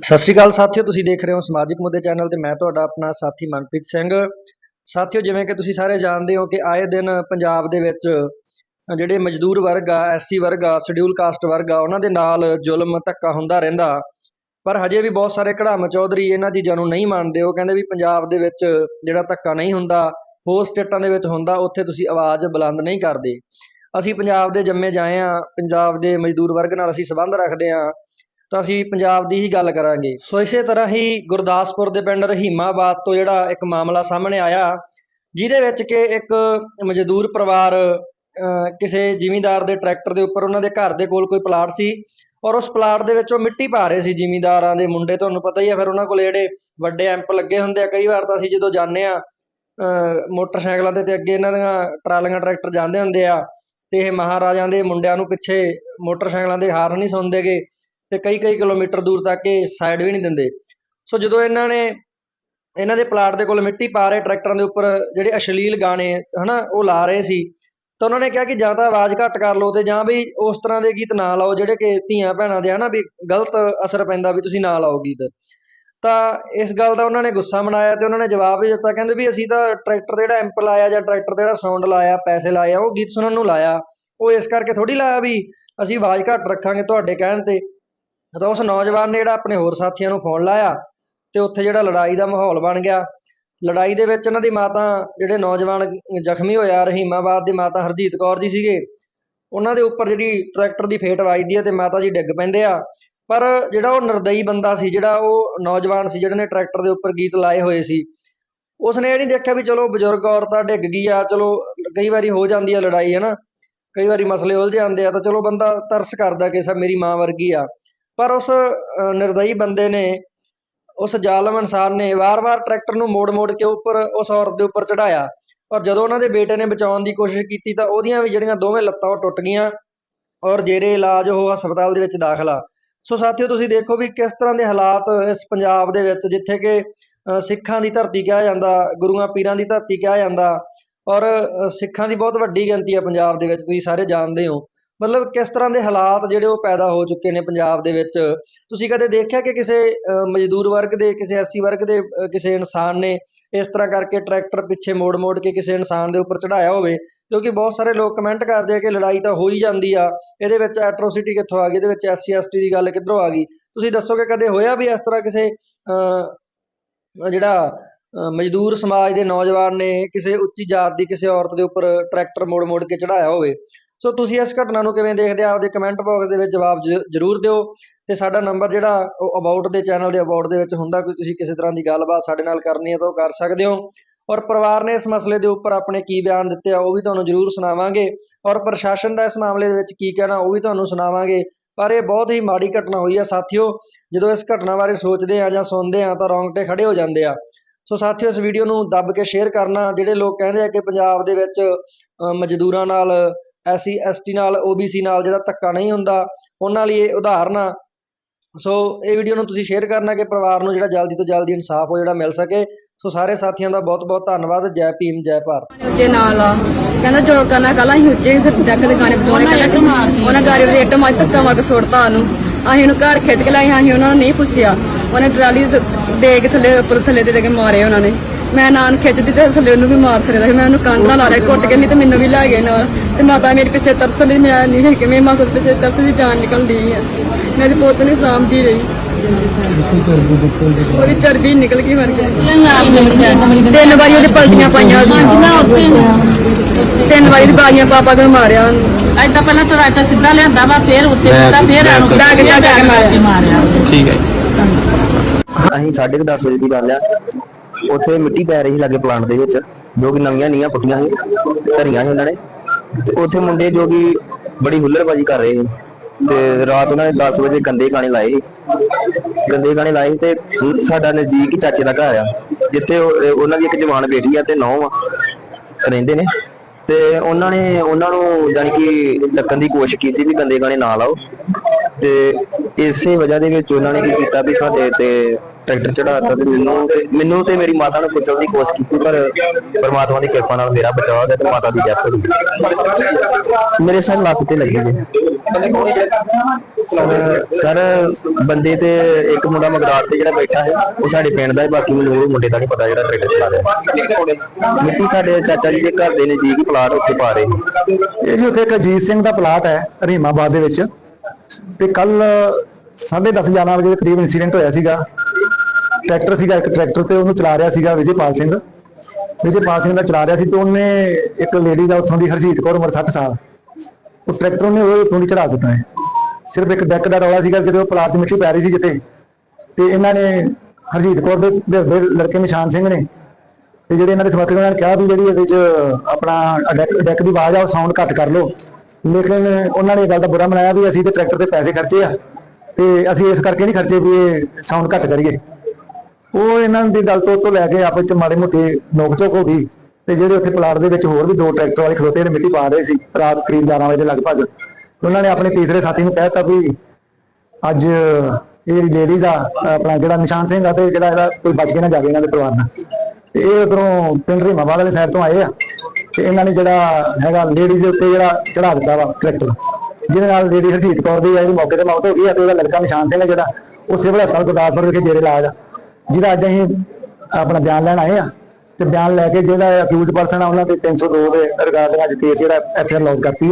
ਸਤਿ ਸ਼੍ਰੀ ਅਕਾਲ ਸਾਥੀਓ, ਤੁਸੀਂ ਦੇਖ ਰਹੇ ਹੋ ਸਮਾਜਿਕ ਮੁੱਦੇ ਚੈਨਲ ਤੇ ਮੈਂ ਤੁਹਾਡਾ ਆਪਣਾ ਸਾਥੀ ਮਨਪ੍ਰੀਤ ਸਿੰਘ। ਸਾਥੀਓ, ਜਿਵੇਂ ਕਿ ਤੁਸੀਂ ਸਾਰੇ ਜਾਣਦੇ ਹੋ ਕਿ ਆਏ ਦਿਨ ਪੰਜਾਬ ਦੇ ਵਿੱਚ ਜਿਹੜੇ ਮਜ਼ਦੂਰ ਵਰਗ ਆ ਐਸਸੀ ਵਰਗ ਆ, ਸ਼ਡਿਊਲ ਕਾਸਟ ਵਰਗ ਆ, ਉਹਨਾਂ ਦੇ ਨਾਲ ਜ਼ੁਲਮ ਧੱਕਾ ਹੁੰਦਾ ਰਹਿੰਦਾ। ਪਰ ਹਜੇ ਵੀ ਬਹੁਤ ਸਾਰੇ ਕੜਾਮ ਚੌਧਰੀ ਇਹਨਾਂ ਚੀਜ਼ਾਂ ਨੂੰ ਨਹੀਂ ਮੰਨਦੇ। ਉਹ ਕਹਿੰਦੇ ਵੀ ਪੰਜਾਬ ਦੇ ਵਿੱਚ ਜਿਹੜਾ ਧੱਕਾ ਨਹੀਂ ਹੁੰਦਾ ਹੋਰ ਸਟੇਟਾਂ ਦੇ ਵਿੱਚ ਹੁੰਦਾ, ਉੱਥੇ ਤੁਸੀਂ ਆਵਾਜ਼ ਬੁਲੰਦ ਨਹੀਂ ਕਰਦੇ। ਅਸੀਂ ਪੰਜਾਬ ਦੇ ਜੰਮੇ ਜਾਏ ਆ, ਪੰਜਾਬ ਦੇ ਮਜ਼ਦੂਰ ਵਰਗ ਨਾਲ ਅਸੀਂ ਸੰਬੰਧ ਰੱਖਦੇ ਆ, ਤਾਂ ਅਸੀਂ ਪੰਜਾਬ ਦੀ ਹੀ ਗੱਲ ਕਰਾਂਗੇ। ਸੋ ਇਸੇ ਤਰ੍ਹਾਂ ਹੀ ਗੁਰਦਾਸਪੁਰ ਦੇ ਪਿੰਡ ਰਹੀਮਾਬਾਦ ਤੋਂ ਜਿਹੜਾ ਇੱਕ ਮਾਮਲਾ ਸਾਹਮਣੇ ਆਇਆ, ਜਿਹਦੇ ਵਿੱਚ ਕਿ ਇੱਕ ਮਜ਼ਦੂਰ ਪਰਿਵਾਰ ਕਿਸੇ ਜ਼ਿਮੀਂਦਾਰ ਦੇ ਟਰੈਕਟਰ ਦੇ ਉੱਪਰ ਉਹਨਾਂ ਦੇ ਘਰ ਦੇ ਕੋਲ ਕੋਈ ਪਲਾਟ ਸੀ ਔਰ ਉਸ ਪਲਾਟ ਦੇ ਵਿੱਚ ਉਹ ਮਿੱਟੀ ਪਾ ਰਹੇ ਸੀ ਜ਼ਿਮੀਂਦਾਰਾਂ ਦੇ ਮੁੰਡੇ, ਤੁਹਾਨੂੰ ਪਤਾ ਹੀ ਆ ਫਿਰ ਉਹਨਾਂ ਕੋਲ ਜਿਹੜੇ ਵੱਡੇ ਐਂਪ ਲੱਗੇ ਹੁੰਦੇ ਆ, ਕਈ ਵਾਰ ਤਾਂ ਅਸੀਂ ਜਦੋਂ ਜਾਂਦੇ ਆ ਮੋਟਰਸਾਈਕਲਾਂ ਤੇ ਤੇ ਅੱਗੇ ਇਹਨਾਂ ਦੀਆਂ ਟਰਾਲੀਆਂ ਟਰੈਕਟਰ ਜਾਂਦੇ ਹੁੰਦੇ ਆ ਤੇ ਇਹ ਮਹਾਰਾਜਾਂ ਦੇ ਮੁੰਡਿਆਂ ਨੂੰ ਪਿੱਛੇ ਮੋਟਰਸਾਈਕਲਾਂ ਦੇ ਹਾਰਨ ਨਹੀਂ ਸੁਣਦੇਗੇ ਤੇ ਕਈ ਕਈ ਕਿਲੋਮੀਟਰ ਦੂਰ ਤੱਕ ਇਹ ਸਾਈਡ ਵੀ ਨਹੀਂ ਦਿੰਦੇ। ਸੋ ਜਦੋਂ ਇਹਨਾਂ ਨੇ ਇਹਨਾਂ ਦੇ ਪਲਾਟ ਦੇ ਕੋਲ ਮਿੱਟੀ ਪਾ ਰਹੇ ਟਰੈਕਟਰਾਂ ਦੇ ਉੱਪਰ ਜਿਹੜੇ ਅਸ਼ਲੀਲ ਗਾਣੇ ਹਨਾ, ਉਹ ਲਾ ਰਹੇ ਸੀ, ਤਾਂ ਉਹਨਾਂ ਨੇ ਕਿਹਾ ਕਿ ਜਾਂ ਤਾਂ ਆਵਾਜ਼ ਘੱਟ ਕਰ ਲਓ ਤੇ ਜਾਂ ਵੀ ਉਸ ਤਰ੍ਹਾਂ ਦੇ ਗੀਤ ਨਾ ਲਾਓ ਜਿਹੜੇ ਕਿ ਧੀਆਂ ਭੈਣਾਂ ਦੇ ਹਨਾ ਵੀ ਗਲਤ ਅਸਰ ਪੈਂਦਾ ਵੀ ਤੁਸੀਂ ਨਾ ਲਾਓ ਗੀਤ। ਤਾਂ ਇਸ ਗੱਲ ਦਾ ਉਹਨਾਂ ਨੇ ਗੁੱਸਾ ਮਨਾਇਆ ਤੇ ਉਹਨਾਂ ਨੇ ਜਵਾਬ ਵੀ ਦਿੱਤਾ, ਕਹਿੰਦੇ ਵੀ ਅਸੀਂ ਤਾਂ ਟਰੈਕਟਰ ਦਾ ਜਿਹੜਾ ਐਂਪ ਲਾਇਆ ਜਾਂ ਟਰੈਕਟਰ ਦਾ ਜਿਹੜਾ ਸਾਊਂਡ ਲਾਇਆ, ਪੈਸੇ ਲਾਇਆ ਉਹ ਗੀਤ ਸੁਣਨ ਨੂੰ ਲਾਇਆ। ਉਹ ਇਸ ਕਰਕੇ ਥੋੜੀ ਲਾਇਆ ਵੀ ਅਸੀਂ ਆਵਾਜ਼ ਘੱਟ ਰੱਖਾਂਗੇ ਤੁਹਾਡੇ ਕਹਿਣ ਤੇ। ਤਾਂ ਉਸ ਨੌਜਵਾਨ ਨੇ ਜਿਹੜਾ ਆਪਣੇ ਹੋਰ ਸਾਥੀਆਂ ਨੂੰ ਫੋਨ ਲਾਇਆ ਤੇ ਉੱਥੇ ਜਿਹੜਾ ਲੜਾਈ ਦਾ ਮਾਹੌਲ ਬਣ ਗਿਆ। ਲੜਾਈ ਦੇ ਵਿੱਚ ਇਹਨਾਂ ਦੀ ਮਾਤਾ ਜਿਹੜੇ ਨੌਜਵਾਨ ਜ਼ਖਮੀ ਹੋਇਆ ਰਹੀਮਾਬਾਦ ਦੀ ਮਾਤਾ ਹਰਜੀਤ ਕੌਰ ਜੀ ਸੀਗੇ। ਉਹਨਾਂ ਦੇ ਉੱਪਰ ਜਿਹੜੀ ਟਰੈਕਟਰ ਦੀ ਫੇਟ ਵੱਜਦੀ ਹੈ ਤੇ ਮਾਤਾ ਜੀ ਡਿੱਗ ਪੈਂਦੇ ਆ। ਪਰ ਜਿਹੜਾ ਉਹ ਨਿਰਦਈ ਬੰਦਾ ਸੀ, ਜਿਹੜਾ ਉਹ ਨੌਜਵਾਨ ਸੀ ਜਿਹੜੇ ਨੇ ਟਰੈਕਟਰ ਦੇ ਉੱਪਰ ਗੀਤ ਲਾਏ ਹੋਏ ਸੀ, ਉਸਨੇ ਇਹ ਨਹੀਂ ਦੇਖਿਆ ਵੀ ਚਲੋ ਬਜ਼ੁਰਗ ਔਰਤਾਂ ਡਿੱਗ ਗਈ ਆ, ਚਲੋ ਕਈ ਵਾਰੀ ਹੋ ਜਾਂਦੀ ਆ ਲੜਾਈ ਹੈ ਨਾ ਕਈ ਵਾਰੀ ਮਸਲੇ ਉਲਝ ਜਾਂਦੇ ਆ, ਤਾਂ ਚਲੋ ਬੰਦਾ ਤਰਸ ਕਰਦਾ ਕਿ ਸਭ ਮੇਰੀ ਮਾਂ ਵਰਗੀ ਆ। ਪਰ ਉਸ ਨਿਰਦਈ ਬੰਦੇ ਨੇ, ਉਸ ਜ਼ਾਲਮ ਇਨਸਾਨ ਨੇ ਵਾਰ-ਵਾਰ ਟਰੈਕਟਰ ਨੂੰ ਮੋੜ-ਮੋੜ ਕੇ ਉੱਪਰ ਉਸ ਔਰਤ ਦੇ ਉੱਪਰ ਚੜਾਇਆ। ਔਰ ਜਦੋਂ ਉਹਨਾਂ ਦੇ ਬੇਟੇ ਨੇ ਬਚਾਉਣ ਦੀ ਕੋਸ਼ਿਸ਼ ਕੀਤੀ, ਤਾਂ ਉਹਦੀਆਂ ਵੀ ਜਿਹੜੀਆਂ ਦੋਵੇਂ ਲੱਤਾਂ ਉਹ ਟੁੱਟ ਗਈਆਂ ਔਰ ਜੇਰੇ ਇਲਾਜ ਉਹ ਹਸਪਤਾਲ ਦੇ ਵਿੱਚ ਦਾਖਲਾ ਸੋ ਸਾਥੀਓ ਤੁਸੀਂ ਦੇਖੋ ਵੀ ਕਿਸ ਤਰ੍ਹਾਂ ਦੇ ਹਾਲਾਤ ਇਸ ਪੰਜਾਬ ਦੇ ਵਿੱਚ ਜਿੱਥੇ ਕਿ ਅ, ਸਿੱਖਾਂ ਦੀ ਧਰਤੀ ਕਿਹਾ ਜਾਂਦਾ ਗੁਰੂਆਂ ਪੀਰਾਂ ਦੀ ਧਰਤੀ ਕਿਹਾ ਜਾਂਦਾ ਔਰ ਸਿੱਖਾਂ ਦੀ ਬਹੁਤ ਵੱਡੀ ਗਿਣਤੀ ਹੈ ਪੰਜਾਬ ਦੇ ਵਿੱਚ ਤੁਸੀਂ ਸਾਰੇ ਜਾਣਦੇ ਹੋ। ਮਤਲਬ ਕਿਸ ਤਰ੍ਹਾਂ ਦੇ ਹਾਲਾਤ ਜਿਹੜੇ ਉਹ ਪੈਦਾ ਹੋ ਚੁੱਕੇ ਨੇ ਪੰਜਾਬ ਦੇ ਵਿੱਚ? ਤੁਸੀਂ ਕਦੇ ਦੇਖਿਆ ਕਿ ਕਿਸੇ ਅ, ਮਜ਼ਦੂਰ ਵਰਗ ਦੇ ਕਿਸੇ ਐਸਸੀ ਵਰਗ ਦੇ ਕਿਸੇ ਇਨਸਾਨ ਨੇ ਇਸ ਤਰ੍ਹਾਂ ਕਰਕੇ ਟਰੈਕਟਰ ਪਿੱਛੇ ਮੋੜ-ਮੋੜ ਕੇ ਕਿਸੇ ਇਨਸਾਨ ਦੇ ਉੱਪਰ ਚੜਾਇਆ ਹੋਵੇ? ਕਿਉਂਕਿ ਬਹੁਤ ਸਾਰੇ ਲੋਕ ਕਮੈਂਟ ਕਰਦੇ ਆ ਕਿ ਲੜਾਈ ਤਾਂ ਹੋ ਹੀ ਜਾਂਦੀ ਆ। ਇਹਦੇ ਵਿੱਚ ਐਟਰੋਸਿਟੀ ਕਿੱਥੋਂ ਆ ਗਈ? ਇਹਦੇ ਵਿੱਚ ਐਸਸੀ ਐਸਟੀ ਦੀ ਗੱਲ ਕਿੱਧਰੋਂ ਆ ਗਈ? ਤੁਸੀਂ ਦੱਸੋਗੇ ਕਦੇ ਹੋਇਆ ਵੀ ਇਸ ਤਰ੍ਹਾਂ ਕਿਸੇ ਅ, ਜਿਹੜਾ ਮਜ਼ਦੂਰ ਸਮਾਜ ਦੇ ਨੌਜਵਾਨ ਨੇ ਕਿਸੇ ਉੱਚੀ ਜਾਤ ਦੀ ਕਿਸੇ ਔਰਤ ਦੇ ਉੱਪਰ ਟਰੈਕਟਰ ਮੋੜ-ਮੋੜ ਕੇ ਚੜਾਇਆ ਹੋਵੇ? ਸੋ ਤੁਸੀਂ ਇਸ ਘਟਨਾ ਨੂੰ ਕਿਵੇਂ ਦੇਖਦੇ ਆ? ਆਪਦੇ ਕਮੈਂਟ ਬਾਕਸ ਦੇ ਵਿੱਚ ਜਵਾਬ ਜ- ਜ਼ਰੂਰ ਦਿਓ। ਤੇ ਸਾਡਾ ਨੰਬਰ ਜਿਹੜਾ ਉਹ ਅਬਾਊਟ ਦੇ ਚੈਨਲ ਦੇ ਅਬਾਊਟ ਦੇ ਵਿੱਚ ਹੁੰਦਾ, ਕੋਈ ਤੁਸੀਂ ਕਿਸੇ ਤਰ੍ਹਾਂ ਦੀ ਗੱਲਬਾਤ ਸਾਡੇ ਨਾਲ ਕਰਨੀ ਹੈ ਤਾਂ ਉਹ ਕਰ ਸਕਦੇ ਹੋ। ਔਰ ਪਰਿਵਾਰ ਨੇ ਇਸ ਮਸਲੇ ਦੇ ਉੱਪਰ ਆਪਣੇ ਕੀ ਬਿਆਨ ਦਿੱਤੇ ਆ, ਉਹ ਵੀ ਤੁਹਾਨੂੰ ਜ਼ਰੂਰ ਸੁਣਾਵਾਂਗੇ। ਔਰ ਪ੍ਰਸ਼ਾਸਨ ਦਾ ਇਸ ਮਾਮਲੇ ਦੇ ਵਿੱਚ ਕੀ ਕਹਿਣਾ, ਉਹ ਵੀ ਤੁਹਾਨੂੰ ਸੁਣਾਵਾਂਗੇ। ਪਰ ਇਹ ਬਹੁਤ ਹੀ ਮਾੜੀ ਘਟਨਾ ਹੋਈ ਆ, ਸਾਥੀਓ। ਜਦੋਂ ਇਸ ਘਟਨਾ ਬਾਰੇ ਸੋਚਦੇ ਆ ਜਾਂ ਸੁਣਦੇ ਆ ਤਾਂ ਰੌਂਗਟੇ ਖੜੇ ਹੋ ਜਾਂਦੇ ਆ। ਸੋ ਸਾਥੀਓ, ਇਸ ਵੀਡੀਓ ਨੂੰ ਦੱਬ ਕੇ ਸ਼ੇਅਰ ਕਰਨਾ, ਜਿਹੜੇ ਲੋਕ ਕਹਿੰਦੇ ਆ ਕਿ ਪੰਜਾਬ ਦੇ ਵਿੱਚ ਮਜ਼ਦੂਰਾਂ ਨਾਲ ਐਸਸੀ ਐਸਟੀ ਨਾਲ ਓਬੀਸੀ ਨਾਲ ਜਿਹੜਾ ਧੱਕਾ ਨਹੀਂ ਹੁੰਦਾ ਉਹਨਾਂ ਲਈ ਇਹ ਉਦਾਹਰਨ ਆ। ਸੋ ਇਹ ਵੀਡੀਓ ਨੂੰ ਤੁਸੀਂ ਸ਼ੇਅਰ ਕਰਨਾ ਕਿ ਪਰਿਵਾਰ ਨੂੰ ਜਿਹੜਾ ਜਲਦੀ ਤੋਂ ਜਲਦੀ ਇਨਸਾਫ ਹੋ ਜਿਹੜਾ ਮਿਲ ਸਕੇ। ਸੋ ਸਾਰੇ ਸਾਥੀਆਂ ਦਾ ਬਹੁਤ ਬਹੁਤ ਧੰਨਵਾਦ। ਜੈ ਭੀਮ ਜੈ ਭਾਰਤ। ਉੱਚੇ ਨਾਲ ਆ। ਕਹਿੰਦਾ ਜੋ ਕਰਨਾ ਕੱਲਾ ਅਸੀਂ ਉੱਚੇ ਸਿਰ ਡੱਕ ਦੇ ਗਾਣੇ ਬਜਾਉਣੇ ਕਹਿੰਦਾ ਉਹਨਾਂ ਗਾੜੀ ਦੇ ਇੱਟ ਮਾਰ ਧੱਕਾ ਮਾਰ ਕੇ ਸੁੱਟਤਾ ਉਹਨੂੰ। ਅਸੀਂ ਉਹਨੂੰ ਘਰ ਖਿੱਚ ਕੇ ਅਸੀਂ ਉਹਨਾਂ ਨੂੰ ਨਹੀਂ ਪੁੱਛਿਆ। ਉਹਨੇ ਟਰਾਲੀ ਦੇ- ਦੇ ਕੇ ਥੱਲੇ ਉੱਪਰ ਥੱਲੇ ਦੇ ਦੇ ਕੇ ਮਾਰੇ ਉਹਨਾਂ ਨੇ। ਮੈਂ ਨਾਨ ਖਿੱਚਦੀ ਤੇ ਥੱਲੇ ਉਹਨੂੰ ਵੀ ਮਾਰ ਸਕਦਾ ਸੀ। ਮੈਂ ਉਹਨੂੰ ਕਾਂਡਾ ਲਾ ਲਿਆ ਘੁੱਟ ਕੇ ਨਹੀਂ ਤੇ ਮੈਨੂੰ ਵੀ ਲੈ ਗਏ ਨਾਲ। ਤੇ ਮਾਤਾ ਮੇਰੇ ਪਿੱਛੇ ਤਰਸ ਲਈ ਮੈਂ ਨਹੀਂ ਹੈ ਕਿ ਮੇਰੀ ਮਾਂ ਕੋਲ ਪਿੱਛੇ ਤਰਸ ਦੀ ਜਾਨ ਨਿਕਲਦੀ ਹੈ ਮੇਰੀ ਪੁੱਤ ਨੂੰ ਸਾਂਭਦੀ ਰਹੀ। ਉਹਦੀ ਚਰਬੀ ਨਿਕਲ ਗਈ ਮਰ ਗਈ। ਤਿੰਨ ਵਾਰੀ ਉਹਦੇ ਪਲਟੀਆਂ ਪਾਈਆਂ ਤਿੰਨ ਵਾਰੀ ਦੀ ਬਾਜੀਆਂ ਪਾਪਾ ਨੂੰ ਮਾਰਿਆ। ਏਦਾਂ ਪਹਿਲਾਂ ਟਰੈਕਟਰ ਸਿੱਧਾ ਲਿਆਂਦਾ ਵਾ ਫੇਰ ਉੱਤੇ ਦਿੱਤਾ ਫੇਰ ਆਣੂ ਜਾ ਕੇ ਮਾਰਿਆ। ਮਾਰਿਆ। ਠੀਕ ਹੈ ਅਸੀਂ 10:30 ਵਜੇ ਦੀ ਗੱਲ ਆ। ਉੱਥੇ ਮਿੱਟੀ ਪੈ ਰਹੀ ਸੀ ਲਾਗੇ ਪਲਾਂਟ ਦੇ ਵਿੱਚ, ਜੋ ਕਿ ਨਵੀਆਂ ਨੀਆਂ ਪੁੱਟੀਆਂ ਸੀ, ਧਰੀਆਂ ਸੀ ਉਹਨਾਂ ਨੇ। ਤੇ ਉੱਥੇ ਮੁੰਡੇ ਜੋ ਕਿ ਬੜੀ ਹੁੱਲੜਬਾਜੀ ਕਰ ਰਹੇ ਸੀ। ਤੇ ਰਾਤ ਉਹਨਾਂ ਨੇ 10 ਵਜੇ ਗੰਦੇ ਗਾਣੇ ਲਾਏ ਸੀ। ਗੰਦੇ ਗਾਣੇ ਲਾਏ ਤੇ ਸਾਡਾ ਨਜ਼ਦੀਕ ਹੀ ਚਾਚੇ ਦਾ ਘਰ ਆ, ਜਿੱਥੇ ਉਹਨਾਂ ਦੀ ਇੱਕ ਜਵਾਨ ਬੇਟੀ ਆ ਤੇ ਨੌ ਆ, ਰਹਿੰਦੇ ਨੇ। ਤੇ ਉਹਨਾਂ ਨੇ, ਉਹਨਾਂ ਨੂੰ ਜਾਣੀ ਕਿ ਡੱਕਣ ਦੀ ਕੋਸ਼ਿਸ਼ ਕੀਤੀ ਵੀ ਗੰਦੇ ਗਾਣੇ ਨਾ ਲਾਓ। ਤੇ ਇਸੇ ਵਜ੍ਹਾ ਦੇ ਵਿੱਚ ਉਹਨਾਂ ਨੇ ਕੀ ਕੀਤਾ ਵੀ ਸਾਡੇ ਤੇ ਟਰੈਕਟਰ ਚੜਾਤਾ ਤੇ ਮੈਨੂੰ ਤੇ ਮੈਨੂੰ ਤੇ ਮੇਰੀ ਮਾਤਾ ਨੂੰ ਪੁੱਛਣ ਦੀ ਕੋਸ਼ਿਸ਼ ਕੀਤੀ, ਪਰ ਪਰਮਾਤਮਾ ਦੀ ਕਿਰਪਾ ਨਾਲ ਮੇਰਾ ਬਚਾਅ ਹੋ ਗਿਆ ਤੇ ਮਾਤਾ ਦੀ ਡੈਥ ਹੋ ਗਈ। ਮੇਰੇ ਸਾਹ ਲੱਤ ਤੇ ਲੱਗੀ ਜੀ। ਸਰ, ਬੰਦੇ ਤੇ ਇੱਕ ਮੁੰਡਾ ਮਗਰਾਟ ਤੇ ਜਿਹੜਾ ਬੈਠਾ ਹੈ, ਉਹ ਸਾਡੇ ਪਿੰਡ ਦਾ ਹੈ, ਬਾਕੀ ਮੈਨੂੰ ਉਹ ਮੁੰਡੇ ਦਾ ਨਹੀਂ ਪਤਾ ਜਿਹੜਾ ਟਰੈਕਟਰ ਚਲਾ ਰਿਹਾ। ਮਿੱਟੀ ਸਾਡੇ ਚਾਚਾ ਜੀ ਦੇ ਘਰ ਦੇ ਨਜ਼ਦੀਕ ਪਲਾਟ ਉੱਥੇ ਪਾ ਰਹੇ ਨੇ। ਇਹ ਜੀ ਉੱਥੇ ਇੱਕ ਅਜੀਤ ਸਿੰਘ ਦਾ ਪਲਾਟ ਹੈ ਰਹੀਮਾਬਾਦ ਦੇ ਵਿੱਚ। ਤੇ ਕੱਲ 10:30 11 ਵਜੇ ਦੇ ਕਰੀਬ ਇਨਸੀਡੈਂਟ ਹੋਇਆ ਸੀਗਾ। ਟਰੈਕਟਰ ਸੀਗਾ ਇੱਕ, ਟਰੈਕਟਰ ਤੇ ਉਹਨੂੰ ਚਲਾ ਰਿਹਾ ਸੀਗਾ ਵਿਜੇਪਾਲ ਸਿੰਘ। ਵਿਜੇਪਾਲ ਸਿੰਘ ਦਾ ਚਲਾ ਰਿਹਾ ਸੀ ਤੇ ਉਹਨੇ ਇੱਕ ਲੇਡੀ ਦਾ ਉੱਥੋਂ ਦੀ ਹਰਜੀਤ ਕੌਰ ਉਮਰ 60 ਸਾਲ। ਉਹ ਟਰੈਕਟਰ ਉਹਨੇ ਉਹ ਉੱਥੋਂ ਦੀ ਚੜਾ ਦਿੱਤਾ ਹੈ। ਸਿਰਫ ਇੱਕ ਡੈਕ ਦਾ ਰੌਲਾ ਸੀਗਾ ਜਦੋਂ ਪਲਾਟ ਦੀ ਮਿੱਟੀ ਪੈ ਰਹੀ ਸੀ ਜਿੱਥੇ। ਤੇ ਇਹਨਾਂ ਨੇ ਹਰਜੀਤ ਕੌਰ ਦੇ ਲੜਕੇ ਨਿਸ਼ਾਨ ਸਿੰਘ ਨੇ ਤੇ ਜਿਹੜੇ ਇਹਨਾਂ ਦੇ ਸਮਰਥਕਾਂ ਨੇ ਕਿਹਾ ਵੀ ਜਿਹੜੀ ਇਹਦੇ 'ਚ ਆਪਣਾ ਡੈਕ ਡੈਕ ਦੀ ਆਵਾਜ਼ ਆ, ਉਹ ਸਾਊਂਡ ਘੱਟ ਕਰ ਲਓ। ਲੇਕਿਨ ਉਹਨਾਂ ਨੇ ਇਹ ਗੱਲ ਦਾ ਬੁਰਾ ਮਨਾਇਆ ਵੀ ਅਸੀਂ ਤੇ ਟਰੈਕਟਰ ਤੇ ਪੈਸੇ ਖਰਚੇ ਆ। ਤੇ ਅਸੀਂ ਇਸ ਕਰਕੇ ਨਹੀਂ ਖਰਚੇ ਵੀ ਇਹ ਸਾਊਂਡ ਘੱਟ ਕਰੀਏ। ਉਹ ਇਹਨਾਂ ਦੀ ਗੱਲ ਤੋਂ ਤੋਂ ਲੈ ਕੇ ਆਪਸ ਚ ਮਾੜੇ ਮੋਟੇ ਨੋਕ ਹੋ ਗਈ ਤੇ ਜਿਹੜੇ ਉੱਥੇ ਪਲਾਟ ਦੇ ਵਿੱਚ ਹੋਰ ਵੀ ਦੋ ਟਰੈਕਟਰ ਵਾਲੇ ਖਲੋਤੇ ਨੇ ਮਿੱਟੀ ਪਾ ਰਹੇ ਸੀ, ਰਾਤ ਕਰੀਬ 11 ਵਜੇ ਦੇ ਲਗਭਗ। ਉਹਨਾਂ ਨੇ ਆਪਣੇ ਤੀਸਰੇ ਸਾਥੀ ਨੂੰ ਕਹਿਤਾ ਵੀ ਅੱਜ ਇਹ ਲੇਡੀਜ਼ ਆ, ਆਪਣਾ ਜਿਹੜਾ ਨਿਸ਼ਾਨ ਸਿੰਘ ਆ ਤੇ ਜਿਹੜਾ ਇਹਦਾ ਕੋਈ ਬਚ ਕੇ ਨਾ ਜਾਵੇ ਇਹਨਾਂ ਦੇ ਪਰਿਵਾਰ ਨਾਲ। ਤੇ ਇਹ ਉਧਰੋਂ ਪਿੰਡ ਰੀਮਾਬਾਦ ਵਾਲੇ ਸਾਈਡ ਤੋਂ ਆਏ ਆ ਤੇ ਇਹਨਾਂ ਨੇ ਜਿਹੜਾ ਹੈਗਾ ਲੇਡੀਜ਼ ਦੇ ਉੱਤੇ ਜਿਹੜਾ ਚੜਾ ਦਿੱਤਾ ਵਾ ਟਰੈਕਟਰ ਜਿਹਦੇ ਨਾਲ ਲੇਡੀ ਹਰਜੀਤ ਕੌਰ ਦੀ ਆ ਜਿਹੜੀ ਮੌਕੇ ਤੇ ਮੌਤ ਹੋ ਗਈ ਆ ਤੇ ਉਹਦਾ ਲੜਕਾ ਨਿਸ਼ਾਨ ਸਿੰਘ ਆ ਜਿਹੜਾ ਉਹ ਸਿਵਲ ਹਸਪਤਾਲ ਗੁਰਦਾਸਪੁਰ ਵਿਖੇ ਜੇਰੇ ਇਲਾਜ ਆ, ਜਿਹਦਾ ਅੱਜ ਅਸੀਂ ਆਪਣਾ ਬਿਆਨ ਲੈਣ ਆਏ ਆ। ਤੇ ਬਿਆਨ ਲੈ ਕੇ ਜਿਹੜਾ ਅਕਿਊਜ਼ ਪਰਸਨ ਆ, ਉਹਨਾਂ ਤੇ 302 ਦੇ ਰਿਗਾਰਡਿੰਗ ਅੱਜ ਕੇਸ ਜਿਹੜਾ ਐਫਆਰ ਲੌਂਚ ਕਰਤੀ ਆ।